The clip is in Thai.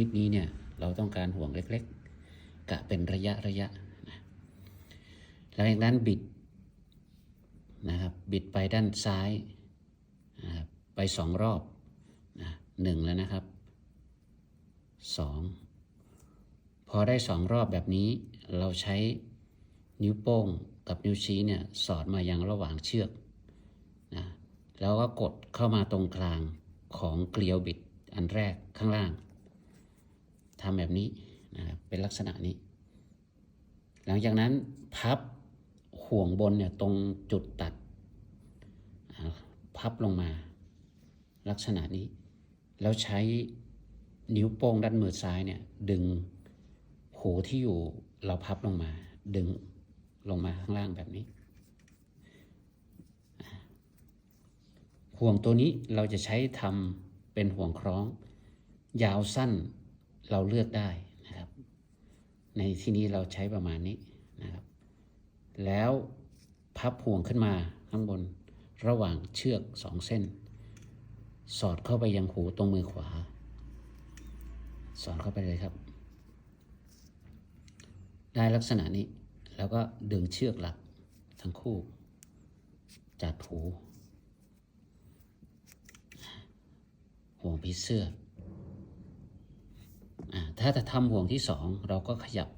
คลิปนี้เนี่ยเราต้องการห่วงเล็กๆ กะเป็นระยะระยะนะหลังจากนั้นบิดนะครับบิดไปด้านซ้ายนะครับไปสองรอบนะหนึ่งแล้วนะครับสองพอได้สองรอบแบบนี้เราใช้นิ้วโป้งกับนิ้วชี้เนี่ยสอดมายังระหว่างเชือกนะแล้วก็กดเข้ามาตรงกลางของเกลียวบิดอันแรกข้างล่าง ทำแบบนี้นะครับเป็นลักษณะนี้ หลังจากนั้นพับห่วงบนเนี่ยตรงจุดตัด พับลงมา ลักษณะนี้ แล้วใช้นิ้วโป้งด้านมือซ้ายเนี่ยดึงหูที่อยู่เราพับลงมา ดึงลงมาข้างล่างแบบนี้ห่วงตัวนี้เราจะใช้ทำเป็นห่วงคล้อง ยาวสั้น เราเลือกได้นะครับ ในที่นี้เราใช้ประมาณนี้นะครับ แล้วพับห่วงขึ้นมาข้างบนระหว่างเชือกสองเส้น สอดเข้าไปยังหูตรงมือขวา สอดเข้าไปเลยครับ ได้ลักษณะนี้ แล้วก็ดึงเชือกหลักทั้งคู่จัดหูห่วงผีเสื้อ ถ้าจะทำห่วงที่สองเราก็ขยับ